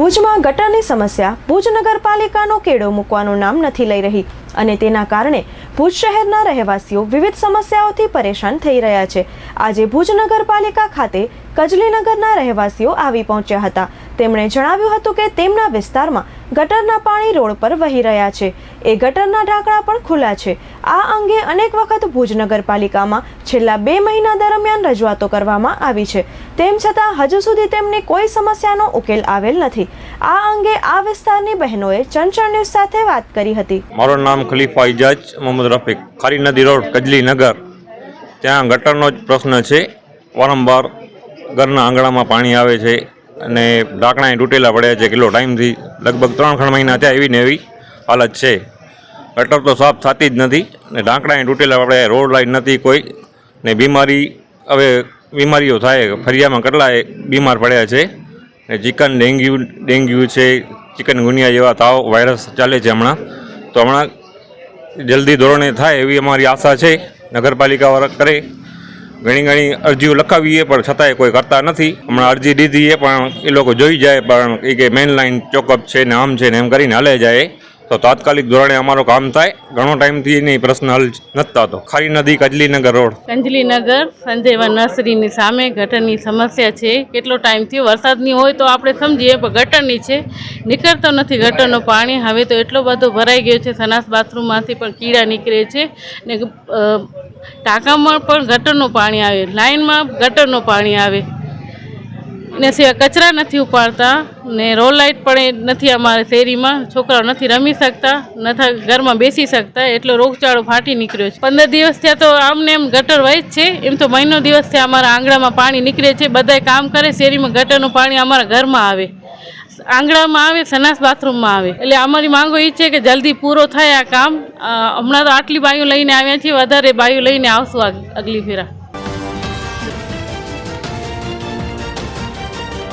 ભુજમાં ગટરની સમસ્યા. ભુજ નગરપાલિકાનો કેડો મૂકવાનું નામ નથી લઈ રહી અને તેના કારણે ભુજ શહેરના રહેવાસીઓ વિવિધ સમસ્યાઓથી પરેશાન થઈ રહ્યા છે. આજે ભુજ નગરપાલિકા ખાતે કજલીનગરના રહેવાસીઓ આવી પહોંચ્યા હતા. તેમણે જણાવ્યું હતું કે તેમના વિસ્તારમાં ગટરના પાણી રોડ પર વહી રહ્યા છે. એ ગટરના ઢાંકણા પણ ખુલ્લા છે. આ અંગે અનેક વખત ભુજ નગરપાલિકામાં છેલ્લા બે મહિના દરમિયાન રજૂઆતો કરવામાં આવી છે. તેમ છતાં હજુ સુધી તેમને કોઈ સમસ્યાનો ઉકેલ આવેલ નથી. આ અંગે આ વિસ્તારની બહેનોએ ચંચળ ન્યૂઝ સાથે વાત કરી હતી. મારું નામ ખલીફા ઇજાજ મોહમ્મદ રફીક. ખારી નદી રોડ, કજલી નગર. ત્યાં ગટરનો જ પ્રશ્ન છે. વારંવાર ઘરના આંગણામાં પાણી આવે છે. અને ઢાંકણા તૂટેલા પડ્યા છે કેટલો ટાઈમથી લગભગ ત્રણ ખણ મહિના થયા એવી ને એવી હાલત છે. ગટર તો સાફ થતી જ નથી ને ઢાંકણા તૂટેલા પડ્યા રોડ લાઇટ નથી કોઈ ને બીમારી, હવે બીમારીઓ થાય, ફરિયામાં કેટલાય બીમાર પડ્યા છે. ને ચિકન ડેન્ગ્યુ ડેન્ગ્યુ છે, ચિકન ગુનિયા જેવા તાવ વાયરસ ચાલે છે હમણાં. તો હમણાં જલ્દી ધોરણે થાય એવી અમારી આશા છે. નગરપાલિકા કરે. ઘણી ઘણી અરજીઓ લખાવીએ, પણ છતાંય કોઈ કરતા નથી. હમણાં અરજી દીધી એ પણ એ લોકો જોઈ જાય, પણ એ કે મેઇન લાઇન ચોકઅપ છે ને આમ છે ને એમ કરીને હાલે જાય. તો તાત્કાલિક ધોરણે અમારું કામ થાય. ઘણો ટાઈમથી એની પ્રશ્ન હલ નથી થતો. ખારી નદી, કજલીનગર રોડ. કંજલીનગર સંજયવા નર્સરીની સામે ગટરની સમસ્યા છે. કેટલો ટાઈમ થયો? વરસાદની હોય તો આપણે સમજીએ, પણ ગટરની છે. નીકળતો નથી ગટરનું પાણી. હવે તો એટલો બધો ભરાઈ ગયો છે સનાસ બાથરૂમમાંથી પણ કીડા નીકળે છે. ને ટાંકામાં પણ ગટરનું પાણી આવે, લાઇનમાં ગટરનું પાણી આવે. ને સિવાય કચરા નથી ઉપાડતા, ને રોડ લાઇટ પણ નથી અમારા શેરીમાં, છોકરાઓ નથી રમી શકતા, નથી ઘરમાં બેસી શકતા, એટલો રોગચાળો ફાટી નીકળ્યો છે. પંદર દિવસ થયા તો આમને એમ ગટર વહી જ છે, એમ તો મહિનો દિવસ થયા અમારા આંગણામાં પાણી નીકળે છે, બધાય કામ કરે, શેરીમાં ગટરનું પાણી અમારા ઘરમાં આવે. આંગણામાં આવે સનાસ બાથરૂમમાં આવે. એટલે અમારી માંગો એ છે કે જલ્દી પૂરો થાય આ કામ. હમણાં તો આટલી બાયું લઈને આવ્યા છીએ, વધારે બાયું લઈને આવશું આગ- આગલી ફેરા.